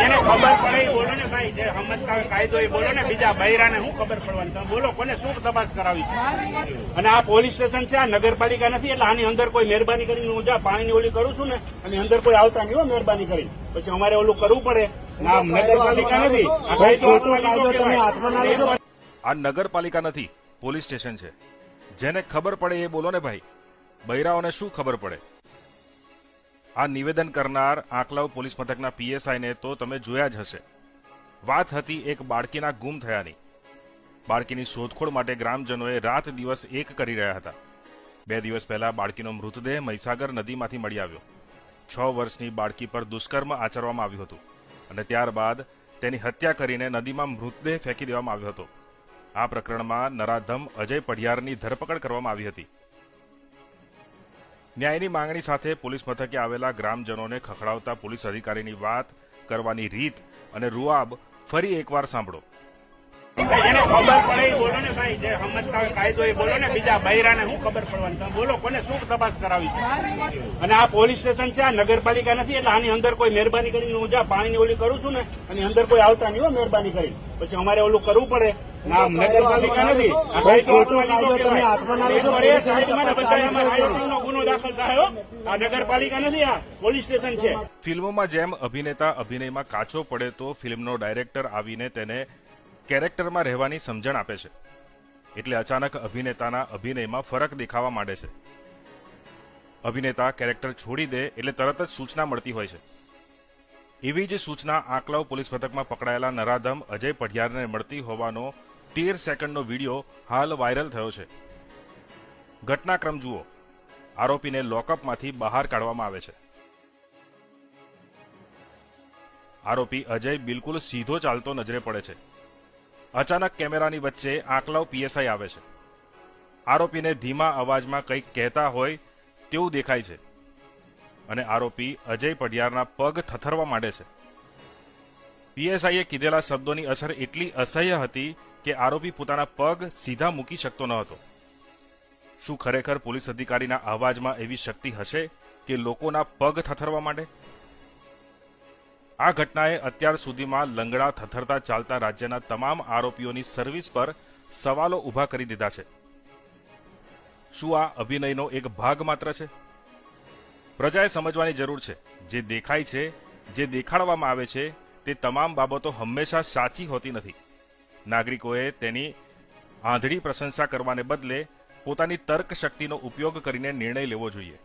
જેને ખબર પડે એ બોલો ને ભાઈ જે સમજતા કાયદો એ બોલો ને બીજા બૈરાને શું ખબર પડવાની? તમે બોલો કોને શું તપાસ કરાવી? અને આ પોલીસ સ્ટેશન છે આ નગરપાલિકા નથી એટલે આની અંદર કોઈ મહેરબાની કરીને હું જા પાણીની ઓલી કરું છું ને અને અંદર કોઈ આવતા નહીં હો મહેરબાની કરી પછી અમારે ઓલું કરવું પડે. ના નગરપાલિકા નથી. આ નગરપાલિકા નથી પોલીસ સ્ટેશન છે. જેને ખબર પડે એ બોલો ને ભાઈ. બૈરાઓને શું ખબર પડે? આ નિવેદન કરનાર આંકલાવ પોલીસ મથકના પીએસઆઈને તો તમે જોયા જ હશે. વાત હતી એક બાળકીના ગુમ થયાની. બાળકીની શોધખોળ માટે ગ્રામજનોએ રાત દિવસ એક કરી રહ્યા હતા. બે દિવસ પહેલા બાળકીનો મૃતદેહ મહીસાગર નદીમાંથી મળી આવ્યો. છ વર્ષની બાળકી પર દુષ્કર્મ આચરવામાં આવ્યું હતું અને ત્યારબાદ તેની હત્યા કરીને નદીમાં મૃતદેહ ફેંકી દેવામાં આવ્યો હતો. આ પ્રકરણમાં નરાધમ અજય પઢિયારની ધરપકડ કરવામાં આવી હતી. ન્યાયની માંગણી સાથે પોલીસ મથકે આવેલા ગ્રામજનોને ખખડાવતા પોલીસ અધિકારીની વાત કરવાની રીત અને રૂઆબ ફરી એકવાર સાંભળો. જેને ખબર પડે એ બોલો ને ભાઈ જે સમજતા હોય કાયદો એ બોલો ને બીજા બૈરાને શું ખબર પડવાની? તમે બોલો કોને શું તપાસ કરાવી છે? અને આ પોલીસ સ્ટેશન છે આ નગરપાલિકા નથી એટલે આની અંદર કોઈ મહેરબાની કરીને હું જા પાણીની ઓલી કરું છું ને અને અંદર કોઈ આવતા નહીં હોય મહેરબાની કરી પછી અમારે ઓલું કરવું પડે. ના નગરપાલિકા નથી આ કાયદો હાથમાં લીધો કહેવાય. એક વાર એ સાઈડમાં ને બધા એમાં આરોપીનો ગુનો દાખલ થાય હો. આ નગરપાલિકા નથી, આ પોલીસ સ્ટેશન છે. ફિલ્મોમાં જેમ અભિનેતા અભિનયમાં કાચો પડે તો ફિલ્મનો ડાયરેક્ટર આવીને તેને કેરેક્ટરમાં રહેવાની સમજણ આપે છે. એટલે અચાનક અભિનેતાના અભિનયમાં ફરક દેખાવા માંડે છે. અભિનેતા કેરેક્ટર છોડી દે એટલે તરત જ સૂચના મળતી હોય છે. એવી જ સૂચના આંકલાવ પોલીસ મથકમાં પકડાયેલા નરાધમ અજય પઢિયારને મળતી હોવાનો તેર સેકન્ડનો વીડિયો હાલ વાયરલ થયો છે. ઘટનાક્રમ જુઓ. આરોપીને લોકઅપમાંથી બહાર કાઢવામાં આવે છે. આરોપી અજય બિલકુલ સીધો ચાલતો નજરે પડે છે. અચાનક કેમેરાની વચ્ચે આંકલાવ પીએસઆઈ આવે છે. આરોપીને ધીમા અવાજમાં કંઈક કહેતા હોય તેવું દેખાય છે. અને આરોપી અજય પઢિયારના પગ થથરવા માંડે છે. પીએસઆઈએ કીધેલા શબ્દોની અસર એટલી અસહ્ય હતી કે આરોપી પોતાના પગ સીધા મૂકી શકતો ન હતો. શું ખરેખર પોલીસ અધિકારીના અવાજમાં એવી શક્તિ હશે કે લોકોના પગ થથરવા માટે આ ઘટનાએ અત્યાર સુધીમાં લંગડા થથરતા ચાલતા રાજ્યના તમામ આરોપીઓની સર્વિસ પર સવાલો ઊભા કરી દીધા છે. શું આ અભિનયનો એક ભાગ માત્ર છે? પ્રજાએ સમજવાની જરૂર છે. જે દેખાય છે, જે દેખાડવામાં આવે છે, તે તમામ બાબતો હંમેશા સાચી હોતી નથી. નાગરિકોએ તેની આંધળી પ્રશંસા કરવાને બદલે પોતાની તર્ક શક્તિનો ઉપયોગ કરીને નિર્ણય લેવો જોઈએ.